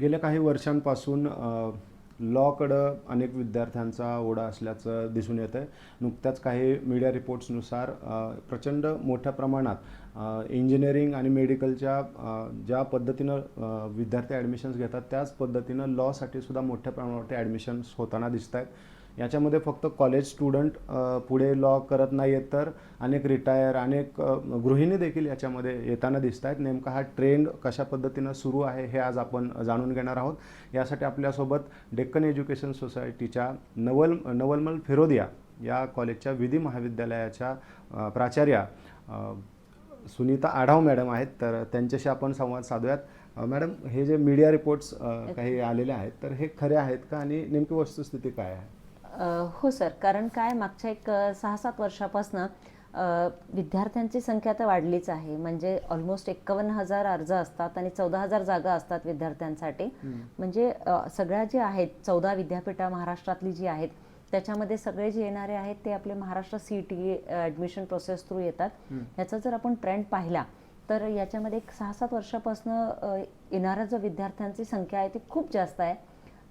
गेल्या काही वर्षांपासून लॉकडं अनेक विद्यार्थ्यांचा ओढा असल्याचं दिसून येतं आहे नुकत्याच काही मीडिया रिपोर्ट्सनुसार प्रचंड मोठ्या प्रमाणात इंजिनिअरिंग आणि मेडिकलच्या ज्या पद्धतीनं विद्यार्थी ॲडमिशन्स घेतात त्याच पद्धतीनं लॉसाठी सुद्धा मोठ्या प्रमाणावरती ॲडमिशन्स होताना दिसत आहेत याच्यामध्ये फक्त कॉलेज स्टुडंट पुढे लॉ करत नाही आहेत तर अनेक रिटायर अनेक गृहिणी देखील याच्यामध्ये येताना दिसत आहेत. नेमका हा ट्रेंड कशा पद्धतीनं सुरू आहे हे आज आपण जाणून घेणार आहोत. यासाठी आपल्यासोबत डेक्कन एज्युकेशन सोसायटीच्या नवल नवलमल फिरोदिया या कॉलेजच्या विधी महाविद्यालयाच्या प्राचार्या सुनीता आढाव मॅडम आहेत. तर त्यांच्याशी आपण संवाद साधूयात. मॅडम हे जे मीडिया रिपोर्ट्स काही आलेले आहेत तर हे खरे आहेत का? आणि नेमकी वस्तुस्थिती काय आहे? हो सर कारण काय मागच्या एक सहा सात वर्षापासून विद्यार्थ्यांची संख्या तर वाढलीच आहे. म्हणजे ऑलमोस्ट एक्कावन्न हजार अर्ज असतात आणि चौदा हजार जागा असतात विद्यार्थ्यांसाठी. म्हणजे सगळ्या जे आहेत चौदा विद्यापीठा महाराष्ट्रातली जी आहेत त्याच्यामध्ये सगळे जे येणारे आहेत ते आपले Maharashtra C T admission process through येतात. ह्याचा जर आपण ट्रेंड पाहिला तर याच्यामध्ये एक सहा सात वर्षापासून येणाऱ्या जो विद्यार्थ्यांची संख्या आहे ती खूप जास्त आहे.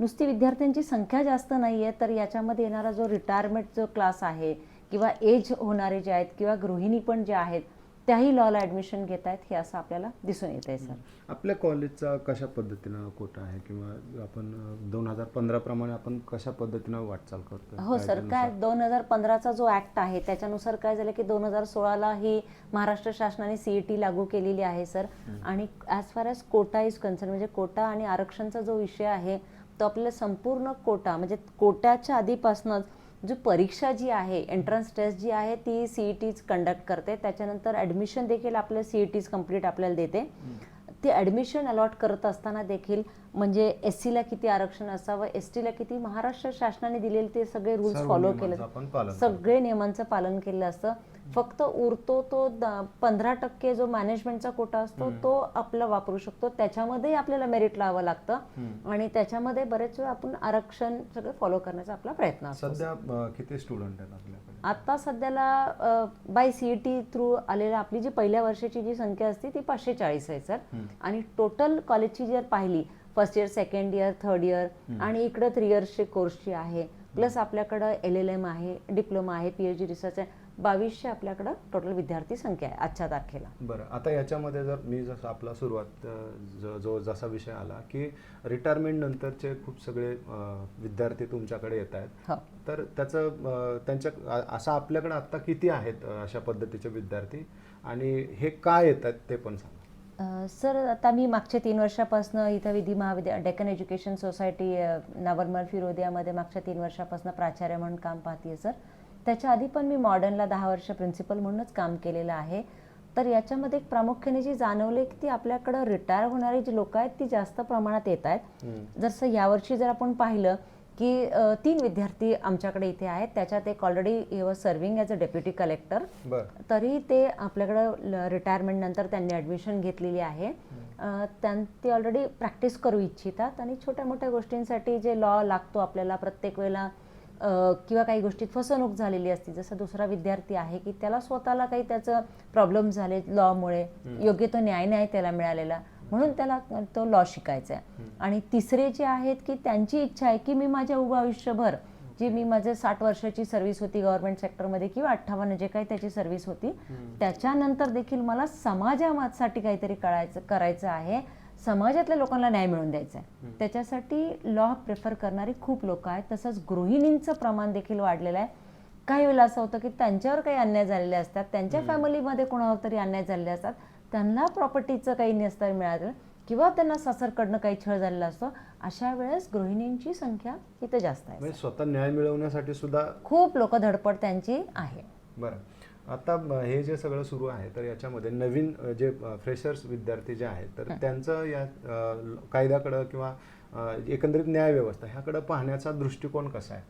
नुसती विद्यार्थ्यांची संख्या जास्त नाही आहे तर याच्यामध्ये येणारा जो रिटायरमेंट जो क्लास आहे किंवा एज होणारे जे आहेत किंवा गृहिणी पण जे आहेत त्याही लॉला ॲडमिशन घेत आहेत हे असं आपल्याला दिसून येत आहे सर आपल्या कॉलेजचा कशा पद्धतीनं कोटा आहे? किंवा आपण दोन हजार पंधरा प्रमाणे आपण कशा पद्धतीनं वाटचाल करतो हो सर काय दोन हजार पंधराचा जो ऍक्ट आहे त्याच्यानुसार काय झालं की दोन हजार सोळाला ही महाराष्ट्र शासनाने सीईटी लागू केलेली आहे सर आणि as far as Kota is concern म्हणजे कोटा आणि आरक्षणचा जो विषय आहे तो आपल्याला संपूर्ण कोटा म्हणजे कोट्याच्या आधीपासूनच जो परीक्षा जी आहे एंट्रन्स टेस्ट जी आहे ती सीईटीज कंडक्ट करते. त्याच्यानंतर ॲडमिशन देखील आपल्या सीईटीज कंप्लीट आपल्याला देते. ते ॲडमिशन अलॉट करत असताना देखील म्हणजे एस सीला किती आरक्षण असावं एस टीला किती महाराष्ट्र शासनाने दिलेले ते सगळे रूल्स फॉलो केले. सगळे नियमांचं पालन केलं असतं. फक्त उरतो तो पंधरा टक्के जो मॅनेजमेंटचा कोटा असतो तो आपला वापरू शकतो. त्याच्यामध्ये आपल्याला मेरिट लावावं लागतं. आणि त्याच्यामध्ये बरेच वेळा आपण आरक्षण सगळं फॉलो करण्याचा आपला प्रयत्न असतो. सध्या किती स्टुडंट आता सध्याला बाय सी टी थ्रू आलेल्या आपली जी पहिल्या वर्षाची जी संख्या असते ती पाचशे चाळीस आहे सर. आणि टोटल कॉलेजची जर पाहिली first year second year third year आणि इकडं थ्री इयर्सची कोर्सची आहे. प्लस आपल्याकडं एल एल एम आहे डिप्लोमा आहे पीएच डी रिसर्च आहे. बावीसशे आपल्याकडं टोटल विद्यार्थी संख्या आहे आजच्या तारखेला. बरं आता याच्यामध्ये जर मी जसं आपला सुरुवात ज- जो जसा विषय आला की रिटायरमेंट नंतरचे खूप सगळे अ, विद्यार्थी तुमच्याकडे येत आहेत. हो. तर त्याचं अ, त्यांच्या अ- असं आपल्याकडे आत्ता किती आहेत अ, अशा पद्धतीचे विद्यार्थी? आणि हे का येतात ते पण सांगा. अ, सर आता मी मागच्या तीन वर्षापासून इथं विधी महाविद्या Deccan Education Society uh, Navalmal फिरोदियामध्ये मागच्या तीन वर्षापासून प्राचार्य म्हणून काम पाहते सर. त्याच्या आधी पण मी मॉडर्नला दहा वर्ष प्रिन्सिपल म्हणूनच काम केलेलं आहे. तर याच्यामध्ये एक प्रामुख्याने जी जाणवले की ती आपल्याकडं रिटायर होणारी जी लोक आहेत ती जास्त प्रमाणात येत आहेत. जसं यावर्षी जर आपण पाहिलं की तीन विद्यार्थी आमच्याकडे इथे आहेत. त्याच्यात एक already was serving as a deputy collector तरी ते आपल्याकडं रिटायरमेंट नंतर त्यांनी ॲडमिशन घेतलेली आहे. त्यां ते ऑलरेडी प्रॅक्टिस करू इच्छितात. आणि छोट्या मोठ्या गोष्टींसाठी जे लॉ लागतो आपल्याला प्रत्येक वेळेला किंवा काही गोष्टीत फसवणूक झालेली असते जसं दुसरा विद्यार्थी आहे की त्याला स्वतःला काही त्याचं प्रॉब्लेम झाले लॉमुळे योग्य तो न्याय नाही त्याला मिळालेला. म्हणून त्याला तो लॉ शिकायचा आहे आणि तिसरे जे आहेत की त्यांची इच्छा आहे की मी माझ्या उभं आयुष्यभर जी मी माझे साठ वर्षाची सर्व्हिस होती गव्हर्नमेंट सेक्टरमध्ये किंवा अठ्ठावन्न जे काही त्याची सर्व्हिस होती त्याच्यानंतर देखील मला समाजासाठी काहीतरी करायचं करायचं आहे. समाजातल्या लोकांना न्याय मिळवून द्यायचा आहे त्याच्यासाठी लॉ प्रेफर करणारी खूप लोक आहेत. तसंच गृहिणींचं प्रमाण देखील वाढलेलं आहे. काही वेळेला असं होतं की त्यांच्यावर काही अन्याय झालेले असतात. त्यांच्या फॅमिलीमध्ये कोणावर तरी अन्याय झालेले असतात. त्यांना प्रॉपर्टीचं काही नसतं मिळालं किंवा त्यांना सासरकडनं काही छळ झालेला असतो अशा वेळेस गृहिणींची संख्या इथं जास्त आहे. म्हणजे स्वतः न्याय मिळवण्यासाठी सुद्धा खूप लोक धडपड त्यांची आहे. बरं. आता हे जे सगळं सुरू आहे तर याच्यामध्ये नवीन जे फ्रेशर्स विद्यार्थी जे आहेत तर त्यांचं या कायद्याकडं किंवा एकंदरीत न्याय व्यवस्था ह्याकडं पाहण्याचा दृष्टिकोन कसा आहे?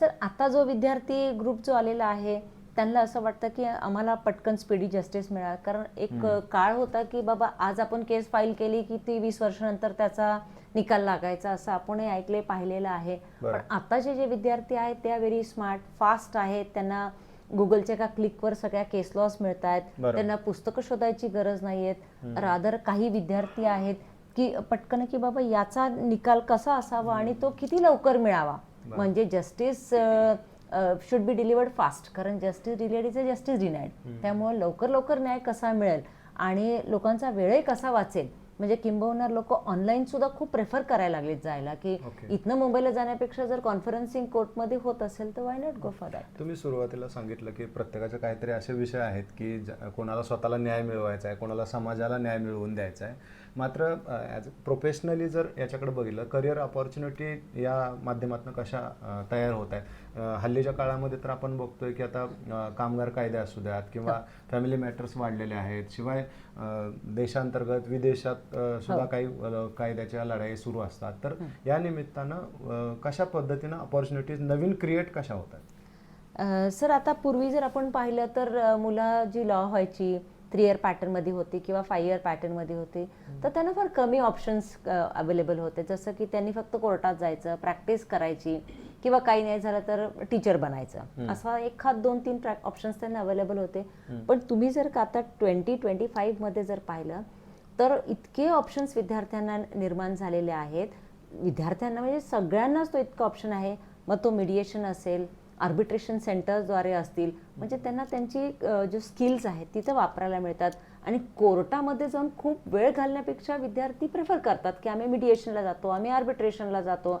सर आता जो विद्यार्थी ग्रुप जो आलेला आहे त्यांना असं वाटतं की आम्हाला पटकन स्पीडी जस्टिस मिळाल. कारण एक काळ होता की बाबा आज आपण केस फाईल केली की ती वीस वर्षानंतर त्याचा निकाल लागायचा असं आपणही ऐकले पाहिलेलं आहे. पण आताचे जे विद्यार्थी आहेत त्या व्हेरी स्मार्ट फास्ट आहेत त्यांना गुगलच्या एका क्लिकवर सगळ्या केस लॉस मिळत आहेत. त्यांना पुस्तकं शोधायची गरज नाही आहेत रादर काही विद्यार्थी आहेत की पटकन की बाबा याचा निकाल कसा असावा आणि तो किती लवकर मिळावा? म्हणजे justice should be delivered fast कारण justice delayed is a justice denied त्यामुळे लवकर लवकर न्याय कसा मिळेल आणि लोकांचा वेळही कसा वाचेल? म्हणजे किंबहुना लोक ऑनलाईन सुद्धा खूप प्रेफर करायला लागलेत जायला की Okay. इथनं मुंबईला जाण्यापेक्षा जर कॉन्फरन्सिंग कोर्टमध्ये होत असेल तर why not go for that तुम्ही सुरुवातीला सांगितलं की प्रत्येकाचे काहीतरी असे विषय आहेत की कोणाला स्वतःला न्याय मिळवायचा आहे कोणाला समाजाला न्याय मिळवून द्यायचा आहे मात्र ॲज प्रोफेशनली जर याच्याकडे बघितलं करिअर ऑपॉर्च्युनिटी या माध्यमातून कशा तयार होत आहेत हल्लीच्या काळामध्ये तर आपण बघतोय की आता कामगार कायदे असू द्यात किंवा फॅमिली मॅटर्स वाढलेले आहेत. शिवाय देशांतर्गत विदेशात सुद्धा काही अ, कायद्याच्या लढाई सुरू असतात. तर या निमित्तानं कशा पद्धतीनं ऑपॉर्च्युनिटीज नवीन क्रिएट कशा होतात? सर आता पूर्वी जर आपण पाहिलं तर मुलं जी लॉ व्हायची थ्री इयर पॅटर्नमध्ये होती किंवा फाय इयर पॅटर्नमध्ये होती. तर त्यांना फार कमी ऑप्शन्स अवेलेबल होते. जसं की त्यांनी फक्त कोर्टात जायचं प्रॅक्टिस करायची. किंवा काही नाही झालं तर टीचर बनायचं. असा एखाद दोन तीन ऑप्शन्स त्यांना अवेलेबल होते. पण तुम्ही जर का आता ट्वेंटी ट्वेंटी फाईव्हमध्ये जर पाहिलं तर इतके ऑप्शन्स विद्यार्थ्यांना निर्माण झालेले आहेत. विद्यार्थ्यांना म्हणजे सगळ्यांनाच तो इतका ऑप्शन आहे. मग तो मिडिएशन असेल आर्बिट्रेशन सेंटरद्वारे असतील म्हणजे त्यांना त्यांची जो स्किल्स आहेत तिथं वापरायला मिळतात. आणि कोर्टामध्ये जाऊन खूप वेळ घालण्यापेक्षा विद्यार्थी प्रेफर करतात की आम्ही मिडिएशनला जातो आम्ही आर्बिट्रेशनला जातो.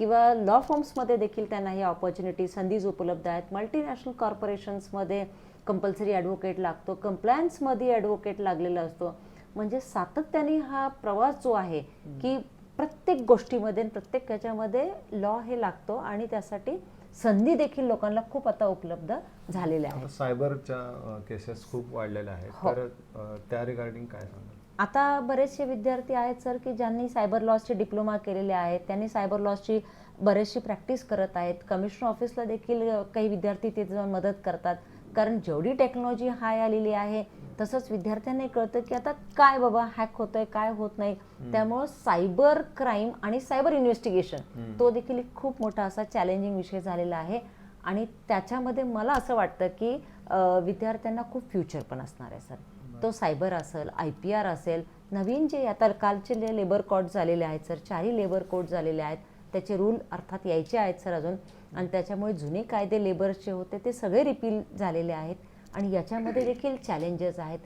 किंवा लॉ फॉर्म्समध्ये देखील त्यांना ही ऑपॉर्च्युनिटी संधीज उपलब्ध आहेत. मल्टीनॅशनल कॉर्पोरेशन्समध्ये कंपल्सरी ॲडव्होकेट लागतो. कंप्लायन्समध्ये ॲडव्होकेट लागलेला असतो. म्हणजे सातत्याने हा प्रवास जो आहे की प्रत्येक गोष्टीमध्ये प्रत्येक ह्याच्यामध्ये लॉ हे लागतो आणि त्यासाठी संधी देखील लोकांना खूप आता उपलब्ध झालेल्या आहेत. सायबरच्या केसेस खूप वाढलेल्या आहेत. हो. तर त्या रिगार्डिंग काय सांगाल? आता बरेचसे विद्यार्थी आहेत सर की ज्यांनी सायबर लॉसचे डिप्लोमा केलेले आहेत त्यांनी सायबर लॉसची बरेचशी प्रॅक्टिस करत आहेत. कमिशनर ऑफिसला देखील काही विद्यार्थी तिथे जाऊन मदत करतात. कारण जेवढी टेक्नॉलॉजी हाय आलेली आहे तसंच विद्यार्थ्यांना कळतं की आता काय बाबा हॅक होतंय काय होत नाही. त्यामुळं सायबर क्राईम आणि सायबर इन्व्हेस्टिगेशन तो देखील एक खूप मोठा असा चॅलेंजिंग विषय झालेला आहे. आणि त्याच्यामध्ये मला असं वाटतं की विद्यार्थ्यांना खूप फ्युचर पण असणार आहे सर. तो सायबर असेल आय पी आर असेल नवीन जे आता कालचे जे लेबर कोड झालेले आहेत सर चारही लेबर कोड झालेले आहेत त्याचे रूल अर्थात यायचे आहेत सर अजून. आणि त्याच्यामुळे जुने कायदे लेबर्सचे होते ते सगळे रिपील झालेले आहेत. आणि याच्यामध्ये देखील चॅलेंजेस आहेत.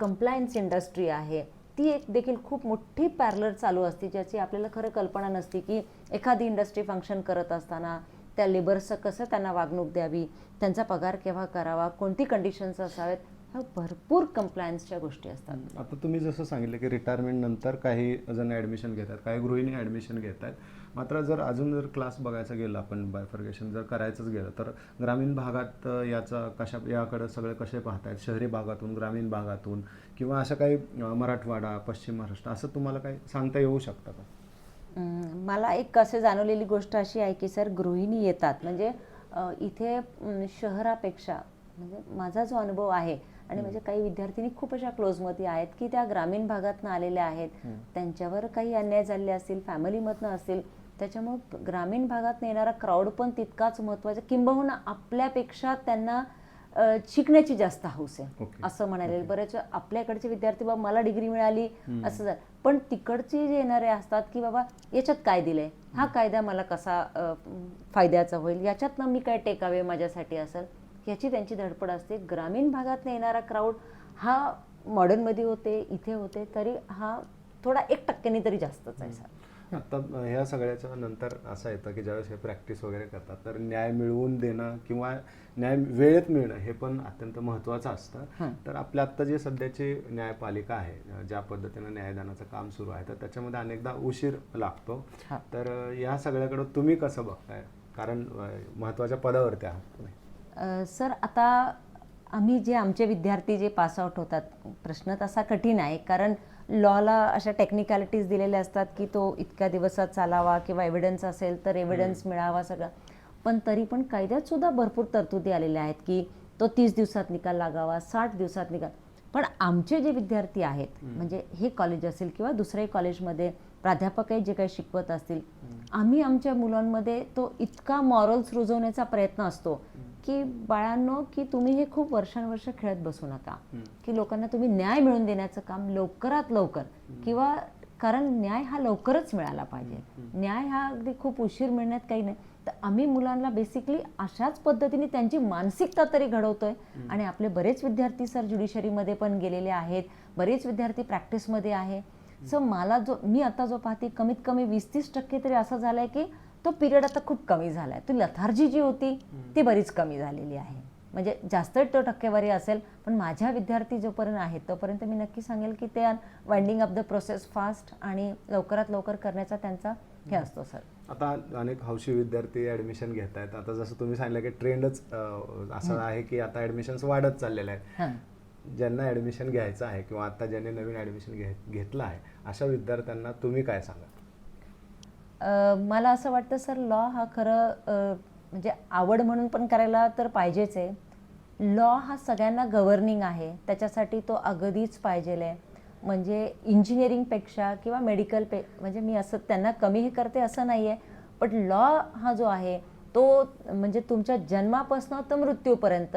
कंप्लायन्स इंडस्ट्री आहे. ती एक देखील खूप मोठी पॅरलर चालू असते ज्याची आपल्याला खरं कल्पना नसते की एखादी इंडस्ट्री फंक्शन करत असताना त्या लेबर्सचं कसं त्यांना वागणूक द्यावी त्यांचा पगार केव्हा करावा कोणती कंडिशन्स असावेत ह्या भरपूर कंप्लायन्सच्या गोष्टी असतात. आता तुम्ही जसं सांगितलं की रिटायरमेंट नंतर काही जण ॲडमिशन घेतात काही गृहिणी ॲडमिशन घेत आहेत मात्र जर अजून जर क्लास बघायचा गेला आपण बायफर्गेशन जर करायचंच गेलं तर ग्रामीण भागात याचा कशा याकडं सगळे कसे पाहतायत? शहरी भागातून ग्रामीण भागातून किंवा असं काही मराठवाडा पश्चिम महाराष्ट्र असं तुम्हाला काही सांगता येऊ शकतं का? मला एक असे जाणवलेली गोष्ट अशी आहे की सर गृहिणी येतात. म्हणजे इथे शहरापेक्षा म्हणजे माझा जो अनुभव आहे आणि म्हणजे काही विद्यार्थिनी खूप अशा क्लोजमध्ये आहेत की त्या ग्रामीण भागातनं आलेल्या आहेत. त्यांच्यावर काही अन्याय झालेले असतील फॅमिलीमधनं असतील त्याच्यामुळे ग्रामीण भागात येणारा क्राऊड पण तितकाच महत्त्वाचा किंबहुना आपल्यापेक्षा त्यांना शिकण्याची जास्त हौस आहे. असं म्हणायला बरेच आपल्याकडचे विद्यार्थी बाबा मला डिग्री मिळाली. असं झालं. पण तिकडचे जे येणारे असतात की बाबा याच्यात काय दिलंय? हा कायदा मला कसा फायद्याचा होईल? याच्यातनं मी काय टेकावे माझ्यासाठी असेल? याची त्यांची धडपड असते. ग्रामीण भागात येणारा क्राऊड हा मॉडर्नमध्ये होते इथे होते तरी हा थोडा एक टक्क्यांनी तरी जास्तच आहे सर. आता ह्या सगळ्याच्या नंतर असं येतं की ज्यावेळेस हे प्रॅक्टिस वगैरे करतात तर न्याय मिळवून देणं किंवा न्याय वेळेत मिळणं हे पण अत्यंत महत्त्वाचं असतं. तर आपल्या आत्ता जी सध्याची न्यायपालिका आहे ज्या पद्धतीनं न्यायदानाचं काम सुरू आहे तर त्याच्यामध्ये अनेकदा उशीर लागतो. तर या सगळ्याकडं तुम्ही कसं बघताय? कारण महत्त्वाच्या पदावरती आहात सर आता आम्ही जे आमचे विद्यार्थी जे पासआउट होतात प्रश्न तसा कठीण आहे कारण लॉला अशा टेक्निकॅलिटीज दिलेल्या असतात की तो इतक्या दिवसात चालावा किंवा एव्हिडन्स असेल तर एव्हिडन्स मिळावा सगळं. पण तरी पण कायद्यात सुद्धा भरपूर तरतुदी आलेल्या आहेत की तो तीस दिवसात निकाल लागावा साठ दिवसात निकाल. पण आमचे जे विद्यार्थी आहेत म्हणजे हे कॉलेज असेल किंवा दुसऱ्याही कॉलेजमध्ये प्राध्यापकही जे काही शिकवत असतील आम्ही आमच्या मुलांमध्ये तो इतका मॉरल्स रुजवण्याचा प्रयत्न असतो की बाळांनो की तुम्ही हे खूप वर्षानुवर्ष खेळत बसू नका. की लोकांना तुम्ही न्याय मिळवून देण्याचं काम लवकरात लवकर किंवा कारण न्याय हा लवकरच मिळाला पाहिजे. न्याय हा अगदी खूप उशीर मिळण्यात काही नाही. तर आम्ही मुलांना बेसिकली अशाच पद्धतीने त्यांची मानसिकता तरी घडवतोय. आणि आपले बरेच विद्यार्थी सर ज्युडिशरीमध्ये पण गेलेले आहेत. बरेच विद्यार्थी प्रॅक्टिसमध्ये आहे. सो मला जो मी आता जो पाहते कमीत कमी वीस तीस टक्के तरी असं झालंय की तो पिरियड आता खूप कमी झालाय. ती लथार्जी जी होती ती बरीच कमी झालेली आहे. म्हणजे जास्त तो टक्केवारी असेल पण माझ्या विद्यार्थी जोपर्यंत आहेत तोपर्यंत मी नक्की सांगेल की ते winding up the process fast आणि लवकरात लवकर करण्याचा त्यांचा हे असतो सर आता अनेक हौशी विद्यार्थी ॲडमिशन घेत आहेत आता जसं तुम्ही सांगितलं की ट्रेंडच असं आहे की आता ॲडमिशन्स वाढत चाललेले आहेत. हां. ज्यांना ॲडमिशन घ्यायचं आहे किंवा आता ज्यांनी नवीन ॲडमिशन घे घेतलं आहे अशा विद्यार्थ्यांना तुम्ही काय सांगा मला असं वाटतं सर लॉ हा खरं म्हणजे आवड म्हणून पण करायला तर पाहिजेच आहे. लॉ हा सगळ्यांना गव्हर्निंग आहे. त्याच्यासाठी तो अगदीच पाहिजेल आहे. म्हणजे इंजिनिअरिंगपेक्षा किंवा मेडिकल पे म्हणजे मी असं त्यांना कमीही करते असं नाही आहे पण लॉ हा जो आहे तो म्हणजे तुमच्या जन्मापासून तर मृत्यूपर्यंत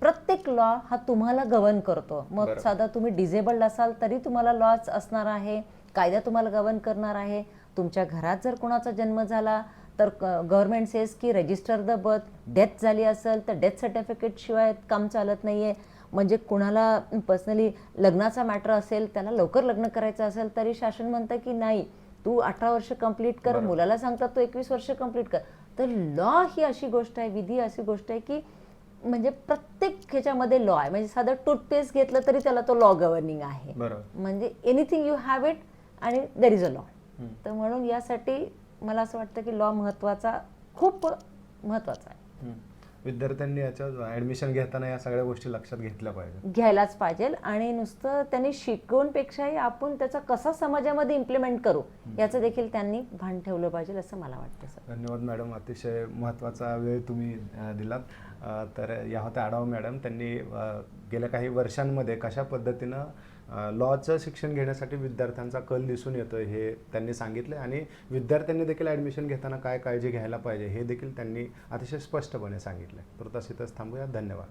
प्रत्येक लॉ हा तुम्हाला गवर्न करतो. मग. साधा तुम्ही डिझेबल्ड असाल तरी तुम्हाला लॉच असणार आहे. कायदा तुम्हाला गवर्न करणार आहे. तुमच्या घरात जर कोणाचा जन्म झाला तर गव्हर्नमेंट सेज की रजिस्टर द बर्थ डेथ झाली असेल तर डेथ सर्टिफिकेट शिवाय काम चालत नाहीये. म्हणजे कुणाला पर्सनली लग्नाचा मॅटर असेल त्याला लवकर लग्न करायचं असेल तरी शासन म्हणतं की नाही तू अठरा वर्ष कंप्लीट कर. मुलाला सांगतात तू एकवीस वर्ष कंप्लीट कर. तर लॉ ही अशी गोष्ट आहे विधी अशी गोष्ट आहे की म्हणजे प्रत्येक ह्याच्यामध्ये लॉ आहे. म्हणजे साधं टूथपेस्ट घेतलं तरी त्याला तो लॉ गव्हर्निंग आहे. म्हणजे एनिथिंग यू हॅव इट आणि देर इज अ लॉ. तर म्हणून यासाठी मला असं वाटतं की लॉ महत्त्वाचा खूप महत्त्वाचा आहे. विद्यार्थ्यांनी याच्या ॲडमिशन घेताना या सगळ्या गोष्टी लक्षात घेतल्या पाहिजे घ्यायलाच पाहिजे आणि नुसतं त्यांनी शिकवूनपेक्षाही आपण त्याचा कसा समाजामध्ये इम्प्लिमेंट करू याचं देखील त्यांनी भान ठेवलं पाहिजे असं मला वाटतं सर. धन्यवाद मॅडम अतिशय महत्त्वाचा वेळ तुम्ही दिलात. तर या होत्या आढावा मॅडम. त्यांनी गेल्या काही वर्षांमध्ये कशा पद्धतीनं लॉचं शिक्षण घेण्यासाठी विद्यार्थ्यांचा कल दिसून येतो हे त्यांनी सांगितलं आणि विद्यार्थ्यांनी देखील ॲडमिशन घेताना काय काळजी घ्यायला पाहिजे हे देखील त्यांनी अतिशय स्पष्टपणे सांगितलं तर तसेच थांबूया. धन्यवाद.